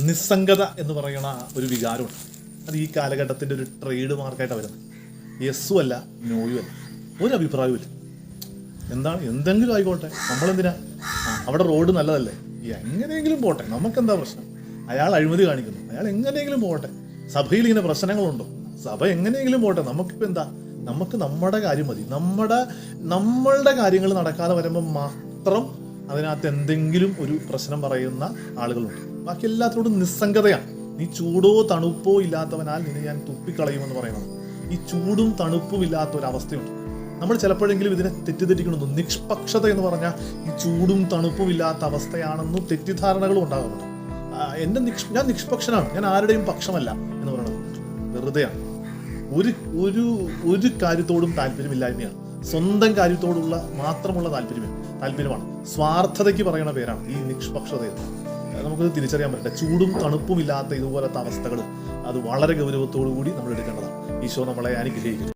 നിസ്സംഗത എന്ന് പറയുന്ന ഒരു വികാരമുണ്ട്. അത് ഈ കാലഘട്ടത്തിന്റെ ഒരു ട്രേഡ് മാർക്കായിട്ടാണ് വരുന്നത്. യെസ്സും അല്ല നോയും അല്ല. ഒരു അഭിപ്രായവും ഇല്ല എന്താണ്? എന്തെങ്കിലും ആയിക്കോട്ടെ. നമ്മളെന്തിനാ? അവിടെ റോഡ് നല്ലതല്ലേ? എങ്ങനെയെങ്കിലും പോട്ടെ. നമുക്കെന്താ പ്രശ്നം? അയാൾ അഴിമതി കാണിക്കുന്നു. അയാൾ എങ്ങനെയെങ്കിലും പോകട്ടെ സഭയിൽ ഇങ്ങനെ പ്രശ്നങ്ങളുണ്ടോ? സഭ എങ്ങനെയെങ്കിലും പോട്ടെ. നമുക്കിപ്പോൾ എന്താ? നമുക്ക് നമ്മുടെ കാര്യം മതി. നമ്മുടെ നമ്മളുടെ കാര്യങ്ങൾ നടക്കാതെ വരുമ്പോൾ മാത്രം അതിനകത്ത് എന്തെങ്കിലും ഒരു പ്രശ്നം പറയുന്ന ആളുകളുണ്ട്. ബാക്കി എല്ലാത്തിനോടും നിസ്സംഗതയാണ്. നീ ചൂടോ തണുപ്പോ ഇല്ലാത്തവനാൽ നിന്നെ ഞാൻ തുപ്പിക്കളയുമെന്ന് പറയുന്നത്. ഈ ചൂടും തണുപ്പും ഇല്ലാത്ത ഒരു അവസ്ഥയുണ്ട് നമ്മൾ ചിലപ്പോഴെങ്കിലും ഇതിനെ തെറ്റിദ്ധരിക്കണമെന്നു നിഷ്പക്ഷത എന്ന് പറഞ്ഞാൽ ഈ ചൂടും തണുപ്പും ഇല്ലാത്ത അവസ്ഥയാണെന്നും തെറ്റിദ്ധാരണകളും ഉണ്ടാകുന്നുണ്ട് എന്റെ നിക്ഷ് ഞാൻ നിഷ്പക്ഷനാണ്. ഞാൻ ആരുടെയും പക്ഷമല്ല എന്ന് പറയുന്നത്. വെറുതെയാണ്. ഒരു ഒരു ഒരു കാര്യത്തോടും താല്പര്യമില്ലായ്മയാണ്. സ്വന്തം കാര്യത്തോടുള്ള മാത്രമുള്ള താല്പര്യം താല്പര്യമാണ്. സ്വാർത്ഥതയ്ക്ക് പറയുന്ന പേരാണ് ഈ നിഷ്പക്ഷത എന്ന്. നമുക്കത് തിരിച്ചറിയാൻ പറ്റില്ല. ചൂടും തണുപ്പും ഇല്ലാത്ത ഇതുപോലത്തെ അവസ്ഥകൾ അത് വളരെ ഗൗരവത്തോടു കൂടി നമ്മൾ എടുക്കേണ്ടതാണ്. ഈശോ നമ്മളെ അനുഗ്രഹിക്കും